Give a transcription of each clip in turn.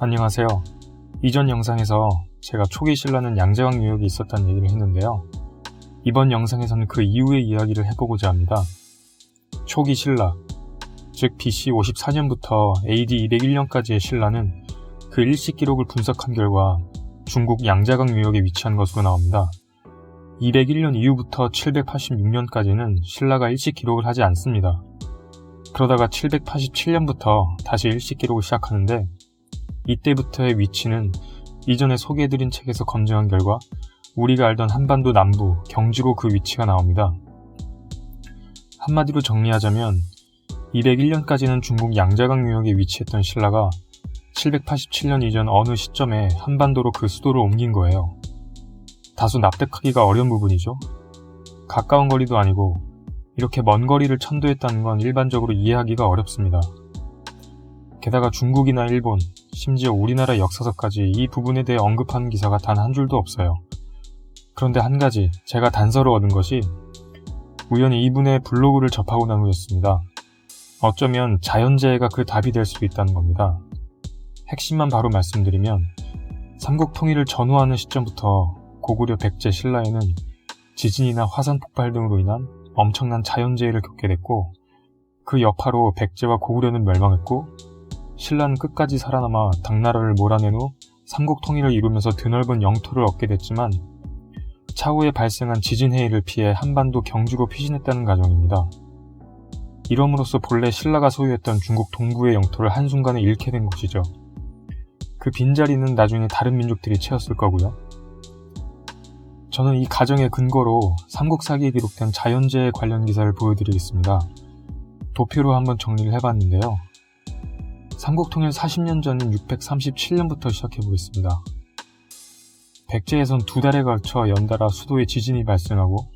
안녕하세요. 이전 영상에서 제가 초기 신라는 양재강 유역이 있었다는 얘기를 했는데요. 이번 영상에서는 그 이후의 이야기를 해보고자 합니다. 초기 신라, 즉 BC 54년부터 AD 201년까지의 신라는 그 일시 기록을 분석한 결과 중국 양자강 유역에 위치한 것으로 나옵니다. 201년 이후부터 786년까지는 신라가 일시 기록을 하지 않습니다. 그러다가 787년부터 다시 일시 기록을 시작하는데 이때부터의 위치는 이전에 소개해드린 책에서 검증한 결과 우리가 알던 한반도 남부 경지로 그 위치가 나옵니다. 한마디로 정리하자면 201년까지는 중국 양자강 유역에 위치했던 신라가 787년 이전 어느 시점에 한반도로 그 수도를 옮긴 거예요. 다소 납득하기가 어려운 부분이죠. 가까운 거리도 아니고 이렇게 먼 거리를 천도했다는 건 일반적으로 이해하기가 어렵습니다. 게다가 중국이나 일본, 심지어 우리나라 역사서까지 이 부분에 대해 언급하는 기사가 단 한 줄도 없어요. 그런데 한 가지 제가 단서를 얻은 것이 우연히 이분의 블로그를 접하고 난 후였습니다. 어쩌면 자연재해가 그 답이 될 수도 있다는 겁니다. 핵심만 바로 말씀드리면 삼국 통일을 전후하는 시점부터 고구려 백제 신라에는 지진이나 화산 폭발 등으로 인한 엄청난 자연재해를 겪게 됐고 그 여파로 백제와 고구려는 멸망했고 신라는 끝까지 살아남아 당나라를 몰아낸 후 삼국 통일을 이루면서 드넓은 영토를 얻게 됐지만 차후에 발생한 지진 해일을 피해 한반도 경주로 피신했다는 가정입니다. 이럼으로써 본래 신라가 소유했던 중국 동부의 영토를 한순간에 잃게 된 것이죠. 그 빈자리는 나중에 다른 민족들이 채웠을 거고요. 저는 이 가정의 근거로 삼국사기에 기록된 자연재해 관련 기사를 보여드리겠습니다. 도표로 한번 정리를 해봤는데요. 삼국통일 40년 전인 637년부터 시작해 보겠습니다. 백제에선 두 달에 걸쳐 연달아 수도에 지진이 발생하고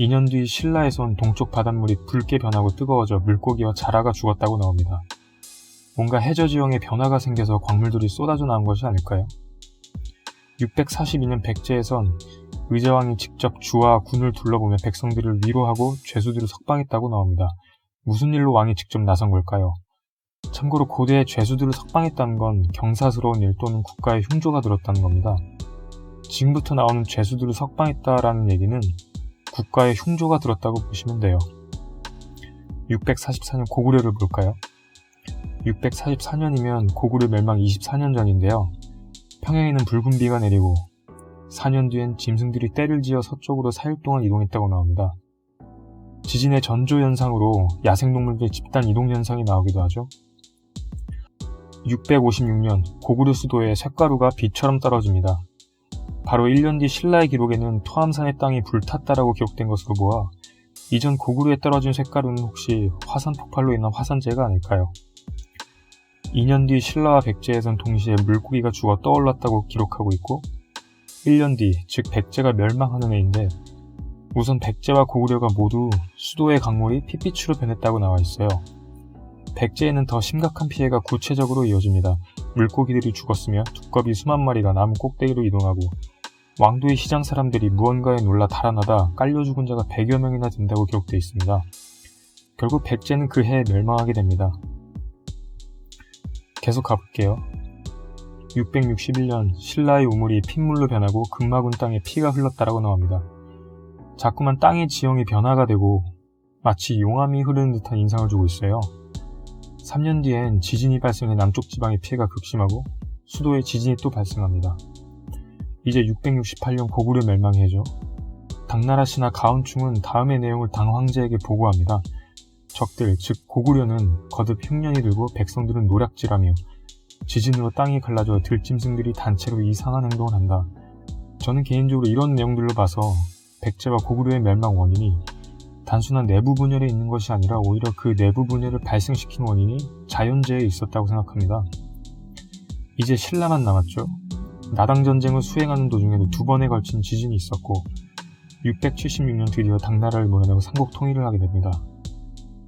2년 뒤 신라에선 동쪽 바닷물이 붉게 변하고 뜨거워져 물고기와 자라가 죽었다고 나옵니다. 뭔가 해저 지형에 변화가 생겨서 광물들이 쏟아져 나온 것이 아닐까요? 642년 백제에선 의자왕이 직접 주와 군을 둘러보며 백성들을 위로하고 죄수들을 석방했다고 나옵니다. 무슨 일로 왕이 직접 나선 걸까요? 참고로 고대에 죄수들을 석방했다는 건 경사스러운 일 또는 국가의 흉조가 들었다는 겁니다. 지금부터 나오는 죄수들을 석방했다라는 얘기는 국가의 흉조가 들었다고 보시면 돼요. 644년 고구려를 볼까요? 644년이면 고구려 멸망 24년 전인데요. 평양에는 붉은 비가 내리고 4년 뒤엔 짐승들이 때를 지어 서쪽으로 4일 동안 이동했다고 나옵니다. 지진의 전조 현상으로 야생동물들의 집단 이동 현상이 나오기도 하죠. 656년 고구려 수도에 쇳가루가 비처럼 떨어집니다. 바로 1년 뒤 신라의 기록에는 토암산의 땅이 불탔다라고 기록된 것으로 보아 이전 고구려에 떨어진 쇳가루는 혹시 화산 폭발로 인한 화산재가 아닐까요? 2년 뒤 신라와 백제에선 동시에 물고기가 죽어 떠올랐다고 기록하고 있고 1년 뒤, 즉 백제가 멸망하는 해인데 우선 백제와 고구려가 모두 수도의 강물이 핏빛으로 변했다고 나와 있어요. 백제에는 더 심각한 피해가 구체적으로 이어집니다. 물고기들이 죽었으며 두꺼비 수만 마리가 나무 꼭대기로 이동하고 왕도의 시장 사람들이 무언가에 놀라 달아나다 깔려 죽은 자가 100여 명이나 된다고 기록되어 있습니다. 결국 백제는 그 해에 멸망하게 됩니다. 계속 가볼게요. 661년 신라의 우물이 핏물로 변하고 금마군 땅에 피가 흘렀다라고 나옵니다. 자꾸만 땅의 지형이 변화가 되고 마치 용암이 흐르는 듯한 인상을 주고 있어요. 3년 뒤엔 지진이 발생해 남쪽 지방의 피해가 극심하고 수도에 지진이 또 발생합니다. 이제 668년 고구려 멸망해죠. 당나라 신하 가운충은 다음의 내용을 당 황제에게 보고합니다. 적들, 즉 고구려는 거듭 흉년이 들고 백성들은 노략질하며 지진으로 땅이 갈라져 들짐승들이 단체로 이상한 행동을 한다. 저는 개인적으로 이런 내용들로 봐서 백제와 고구려의 멸망 원인이 단순한 내부 분열에 있는 것이 아니라 오히려 그 내부 분열을 발생시킨 원인이 자연재해에 있었다고 생각합니다. 이제 신라만 남았죠. 나당 전쟁을 수행하는 도중에도 두 번에 걸친 지진이 있었고 676년 드디어 당나라를 몰아내고 삼국 통일을 하게 됩니다.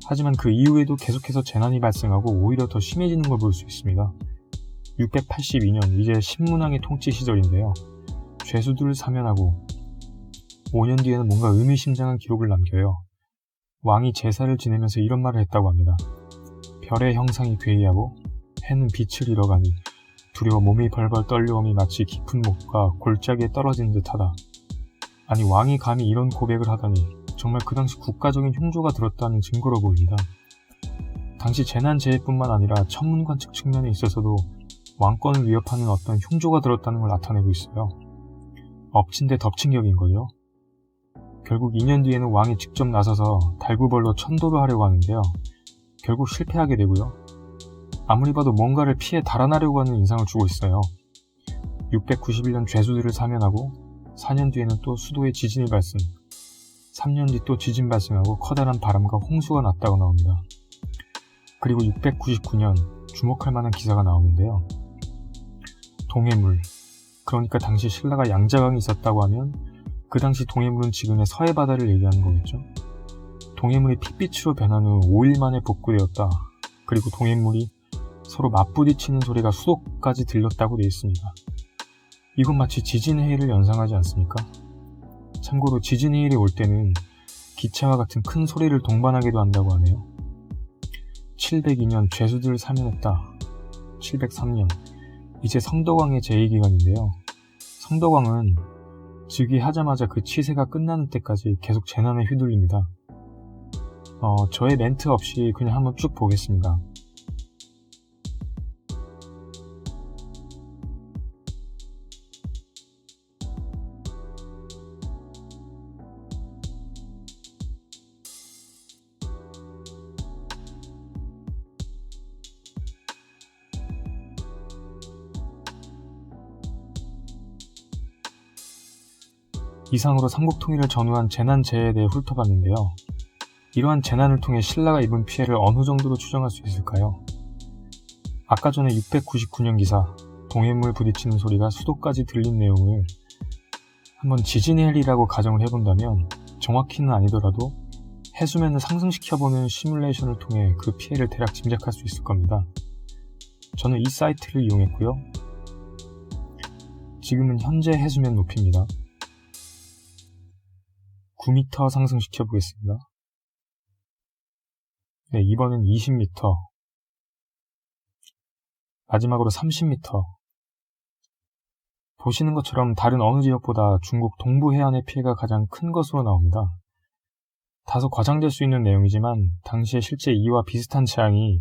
하지만 그 이후에도 계속해서 재난이 발생하고 오히려 더 심해지는 걸 볼 수 있습니다. 682년 이제 신문왕의 통치 시절인데요. 죄수들을 사면하고 5년 뒤에는 뭔가 의미심장한 기록을 남겨요. 왕이 제사를 지내면서 이런 말을 했다고 합니다. 별의 형상이 괴이하고 해는 빛을 잃어가니 두려워 몸이 벌벌 떨려옴이 마치 깊은 목과 골짜기에 떨어진 듯하다. 아니 왕이 감히 이런 고백을 하다니 정말 그 당시 국가적인 흉조가 들었다는 증거로 보입니다. 당시 재난재해뿐만 아니라 천문관측 측면에 있어서도 왕권을 위협하는 어떤 흉조가 들었다는 걸 나타내고 있어요. 엎친 데 덮친 격인 거죠. 결국 2년 뒤에는 왕이 직접 나서서 달구벌로 천도를 하려고 하는데요. 결국 실패하게 되고요. 아무리 봐도 뭔가를 피해 달아나려고 하는 인상을 주고 있어요. 691년 죄수들을 사면하고 4년 뒤에는 또 수도에 지진이 발생, 3년 뒤 또 지진 발생하고 커다란 바람과 홍수가 났다고 나옵니다. 그리고 699년 주목할 만한 기사가 나오는데요. 동해물, 그러니까 당시 신라가 양자강이 있었다고 하면 그 당시 동해물은 지금의 서해 바다를 얘기하는 거겠죠. 동해물이 핏빛으로 변한 후 5일 만에 복구되었다. 그리고 동해물이 서로 맞부딪히는 소리가 수도까지 들렸다고 되어 있습니다. 이건 마치 지진 해일을 연상하지 않습니까? 참고로 지진 해일이 올 때는 기차와 같은 큰 소리를 동반하기도 한다고 하네요. 702년 죄수들을 사면했다. 703년 이제 성덕왕의 제2기간인데요. 성덕왕은 즉위하자마자 그 치세가 끝나는 때까지 계속 재난에 휘둘립니다. 어, 저의 멘트 없이 그냥 한번 쭉 보겠습니다. 이상으로 삼국 통일을 전후한 재난 재해에 대해 훑어봤는데요. 이러한 재난을 통해 신라가 입은 피해를 어느 정도로 추정할 수 있을까요? 아까 전에 699년 기사 동해물 부딪히는 소리가 수도까지 들린 내용을 한번 지진의 헬이라고 가정을 해본다면 정확히는 아니더라도 해수면을 상승시켜보는 시뮬레이션을 통해 그 피해를 대략 짐작할 수 있을 겁니다. 저는 이 사이트를 이용했고요. 지금은 현재 해수면 높이입니다. 9m 상승시켜 보겠습니다. 네, 이번엔 20m. 마지막으로 30m. 보시는 것처럼 다른 어느 지역보다 중국 동부 해안의 피해가 가장 큰 것으로 나옵니다. 다소 과장될 수 있는 내용이지만 당시에 실제 이와 비슷한 재앙이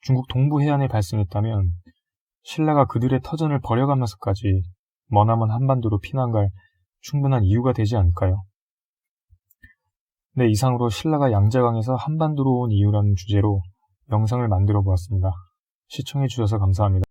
중국 동부 해안에 발생했다면 신라가 그들의 터전을 버려가면서까지 머나먼 한반도로 피난 갈 충분한 이유가 되지 않을까요? 네, 이상으로 신라가 양자강에서 한반도로 온 이유라는 주제로 영상을 만들어 보았습니다. 시청해 주셔서 감사합니다.